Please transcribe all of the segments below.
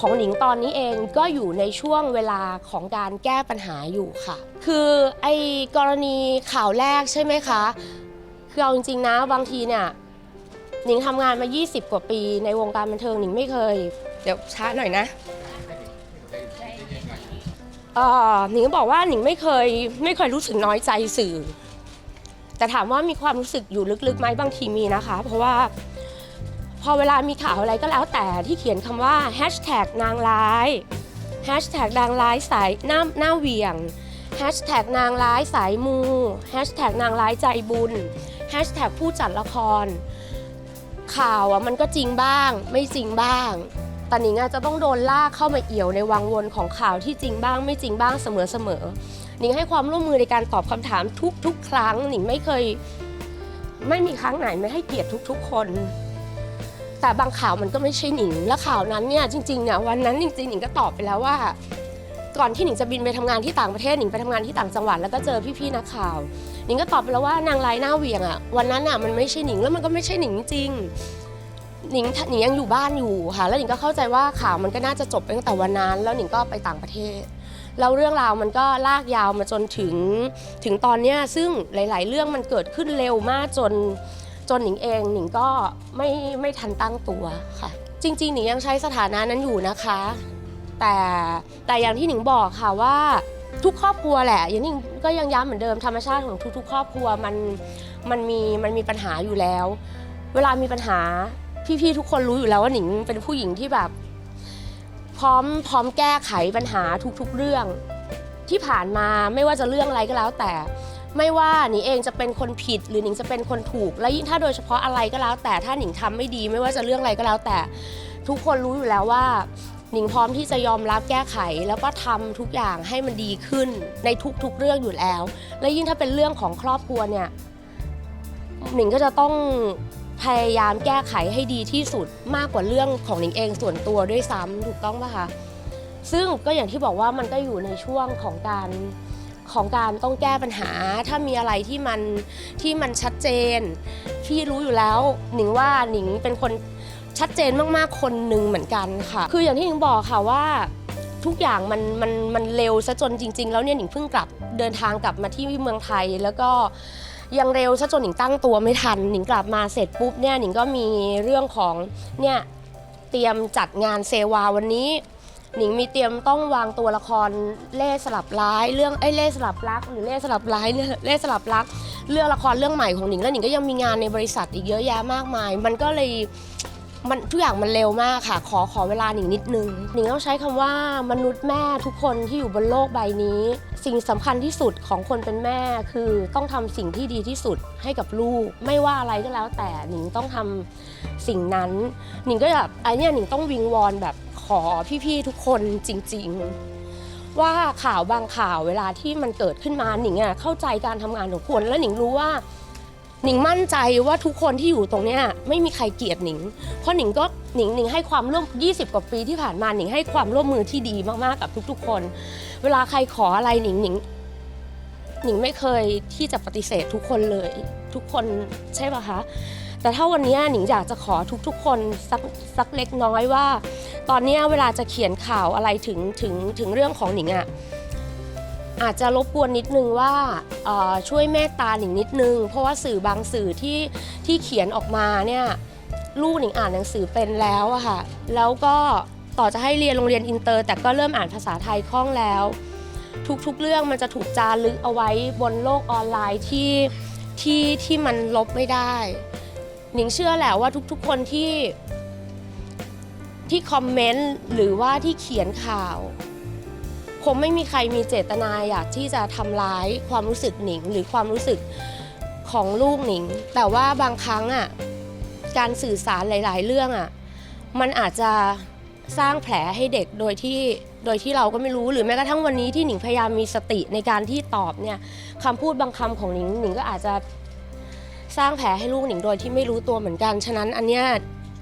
ของหนิงตอนนี้เองก็อยู่ในช่วงเวลาของการแก้ปัญหาอยู่ค่ะ คือไอ้กรณีข่าวแรกใช่ไหมคะ คือเอาจริงๆนะบางทีเนี่ยหนิงทำงานมา 20 กว่าปีในวงการบันเทิงหนิงไม่เคย เดี๋ยวช้าหน่อยนะเออหนิงบอกว่าหนิงไม่เคยไม่เคยรู้สึกน้อยใจสื่อ แต่ถามว่ามีความรู้สึกอยู่ลึกๆไหมบางทีมีนะคะ เพราะว่า พอเวลามีข่าวอะไรก็แล้วแต่ที่เขียนคำว่าแฮชแท็กนางร้ายแฮชแท็กนางร้ายสายหน้าหน้าเหวี่ยงแฮชแท็กนางร้ายสายมูแฮชแท็กนางร้ายใจบุญแฮชแท็กผู้จัดละคร ข่าวอะมันก็จริงบ้าง ไม่จริงบ้างแต่หนิงอาจจะต้องโดนลากเข้ามาเอี่ยวในวังวนของข่าวที่จริงบ้าง ไม่จริงบ้างเสมอๆหนิงให้ความร่วมมือในการตอบคำถามทุกๆ ครั้งหนิงไม่เคย ไม่มีครั้งไหนไม่ให้เกียรติทุก ๆ คน แต่บางข่าวมันก็ไม่ใช่หนิง และข่าวนั้นเนี่ยจริงๆเนี่ยวันนั้นจริงๆหนิงก็ตอบไปแล้วว่า ก่อนที่หนิงจะบินไปทำงานที่ต่างประเทศหนิงไปทำงานที่ต่างจังหวัดแล้วก็เจอพี่ๆนักข่าวหนิงก็ตอบไปแล้วว่านางร้ายหน้าเวียงอะวันนั้นอะมันไม่ใช่หนิงแล้วมันก็ไม่ใช่หนิงจริงหนิงหนิงยังอยู่บ้านอยู่ค่ะแล้วหนิงก็เข้าใจว่าข่าวมันก็น่าจะจบไปตั้งแต่วันนั้น แล้วหนิงก็ไปต่างประเทศแล้วเรื่องราวมันก็ลากยาวมาจนถึงถึงตอนเนี้ยซึ่งหลาย ๆ เรื่องมันเกิดขึ้นเร็วมากจน จนหนิงเองหนิงก็ไม่ไม่ทันตั้งตัวค่ะ จริงๆหนิงยังใช้สถานะนั้นอยู่นะคะ แต่แต่อย่างที่หนิงบอกค่ะว่าทุกครอบครัวแหละอย่างที่หนิงก็ยังย้ำเหมือนเดิมธรรมชาติของทุก ๆ ครอบครัวมันมันมีมันมีปัญหาอยู่แล้ว เวลามีปัญหาพี่ๆทุกคนรู้อยู่แล้วว่าหนิงเป็นผู้หญิงที่แบบ พร้อมพร้อมแก้ไขปัญหาทุก ๆ เรื่อง ที่ผ่านมาไม่ว่าจะเรื่องอะไรก็แล้วแต่ ไม่ว่าหนิงเองจะเป็นคนผิดหรือหนิงจะเป็นคนถูก และยิ่งถ้าโดยเฉพาะอะไรก็แล้ว แต่ถ้าหนิงทำไม่ดีไม่ว่าจะเรื่องอะไรก็แล้ว แต่ทุกคนรู้อยู่แล้วว่าหนิงพร้อมที่จะยอมรับแก้ไขแล้วก็ทำทุกอย่างให้มันดีขึ้นในทุกๆเรื่องอยู่แล้ว และยิ่งถ้าเป็นเรื่องของครอบครัวเนี่ยหนิงก็จะต้องพยายามแก้ไขให้ดีที่สุดมากกว่าเรื่องของหนิงเองส่วนตัวด้วยซ้ำถูกต้องปะคะซึ่งก็อย่างที่บอกว่ามันก็อยู่ในช่วงของการ ของการต้องแก้ปัญหา ถ้ามีอะไรที่มันที่มันชัดเจน พี่รู้อยู่แล้ว หนิงว่าหนิงเป็นคนชัดเจนมากๆคนหนึ่งเหมือนกันค่ะ คืออย่างที่หนิงบอกค่ะว่าทุกอย่างมันมันมันเร็วซะจนจริง ๆ แล้วเนี่ยหนิงเพิ่งกลับเดินทางกลับมาที่เมืองไทย แล้วก็ยังเร็วซะจนหนิงตั้งตัวไม่ทันหนิงกลับมาเสร็จปุ๊บเนี่ยหนิงก็มีเรื่องของเนี่ยเตรียมจัดงานเซวาวันนี้ หนิงมีเตรียมต้องวางตัวละครเล่สลับร้ายเรื่องไอ้เล่สลับรัก หรือเล่สลับร้ายเนี่ยเล่สลับรัก เรื่องละครเรื่องใหม่ของหนิงแล้วหนิงก็ยังมีงานในบริษัทอีกเยอะแยะมากมาย มันก็เลย มันทุกอย่างมันเร็วมากค่ะ ขอขอเวลาหนิงนิดนึงหนิงต้องใช้คำว่ามนุษย์แม่ทุกคนที่อยู่บนโลกใบนี้ สิ่งสำคัญที่สุดของคนเป็นแม่คือต้องทำสิ่งที่ดีที่สุดให้กับลูก ไม่ว่าอะไรก็แล้วแต่หนิงต้องทำสิ่งนั้นหนิงก็แบบไอเนี่ยหนิงต้องวิงวอนแบบขอพี่ๆทุกคนจริง ๆ ว่าข่าวบางข่าวเวลาที่มันเกิดขึ้นมาหนิงอะเข้าใจการทำงานของคนและหนิงรู้ว่า หนิงมั่นใจว่าทุกคนที่อยู่ตรงเนี้ยไม่มีใครเกลียดหนิง เพราะหนิงก็หนิงหนิงให้ความร่วม 20 กว่าปีที่ผ่านมาหนิงให้ความร่วมมือที่ดีมากๆกับทุก ๆ คน เวลาใครขออะไรหนิงหนิงหนิงไม่เคยที่จะปฏิเสธทุกคนเลย ทุกคนใช่ปะคะ แต่ถ้าวันนี้หนิงอยากจะขอทุกๆ คนสักสักเล็กน้อยว่า ตอนนี้เวลาจะเขียนข่าวอะไรถึงถึงถึงเรื่องของหนิงอะ่ะ อาจจะรบกวนนิดนึงว่าช่วยเมตตาหนิงนิดนึง เพราะว่าสื่อบางสื่อที่ที่เขียนออกมาเนี่ยลูกหนิงอ่านหนังสือเป็นแล้วอะค่ะแล้วก็ต่อจะให้เรียนโรงเรียนอินเตอร์ แต่ก็เริ่มอ่านภาษาไทยคล่องแล้ว ทุกๆเรื่องมันจะถูกจารึกเอาไว้บนโลกออนไลน์ที่ที่ที่มันลบไม่ได้หนิงเชื่อแหละว่าทุกๆคนที่ที่คอมเมนต์หรือว่าที่เขียนข่าว คงไม่มีใครมีเจตนาอยากที่จะทำร้ายความรู้สึกหนิง หรือความรู้สึกของลูกหนิง แต่ว่าบางครั้งอะการสื่อสารหลาย ๆ เรื่องอะมันอาจจะสร้างแผลให้เด็กโดยที่โดยที่เราก็ไม่รู้หรือแม้กระทั่งวันนี้ที่หนิงพยายามมีสติในการที่ตอบเนี่ยคำพูดบางคำของหนิงหนิงก็อาจจะสร้างแผลให้ลูกหนิงโดยที่ไม่รู้ตัวเหมือนกัน ฉะนั้นอันเนี้ย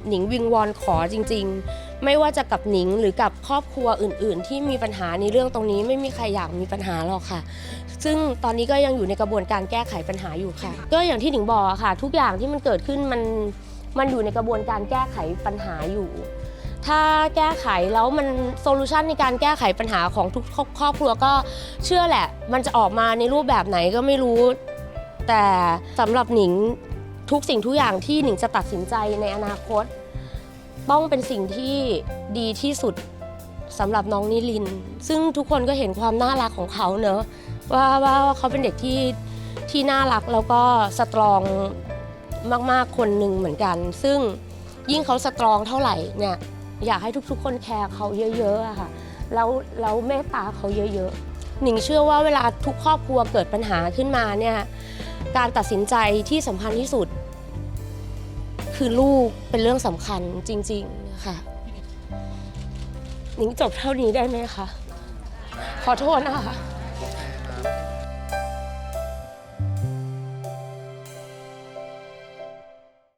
หนิงวิงวอนขอจริง ๆ ไม่ว่าจะกับหนิงหรือกับครอบครัวอื่น ๆ ที่มีปัญหาในเรื่องตรงนี้ไม่มีใครอยากมีปัญหาหรอกค่ะ ซึ่งตอนนี้ก็ยังอยู่ในกระบวนการแก้ไขปัญหาอยู่ค่ะ ก็อย่างที่หนิงบอกอะค่ะ ทุกอย่างที่มันเกิดขึ้นมันมันอยู่ในกระบวนการแก้ไขปัญหาอยู่ ถ้าแก้ไขแล้วมันโซลูชันในการแก้ไขปัญหาของทุกครอบครัวก็เชื่อแหละ มันจะออกมาในรูปแบบไหนก็ไม่รู้ แต่สำหรับหนิง ทุกสิ่งทุกอย่างที่หนิงจะตัดสินใจในอนาคต ต้องเป็นสิ่งที่ดีที่สุดสำหรับน้องนิลิน ซึ่งทุกคนก็เห็นความน่ารักของเขาเนอะว่าว่าเขาเป็นเด็กที่ที่น่ารักแล้วก็สตรองมากๆคนหนึ่งเหมือนกัน ซึ่งยิ่งเขาสตรองเท่าไหร่เนี่ยอยากให้ทุกๆ คนแคร์เขาเยอะๆอะค่ะแล้วแล้วเมตตาเขาเยอะๆหนิงเชื่อว่าเวลาทุกครอบครัวเกิดปัญหาขึ้นมาเนี่ย การตัดสินใจที่สำคัญที่สุด คือลูกเป็นเรื่องสำคัญจริง ๆ ค่ะนิ้งจบเท่านี้ได้ไหมคะ ขอโทษนะคะ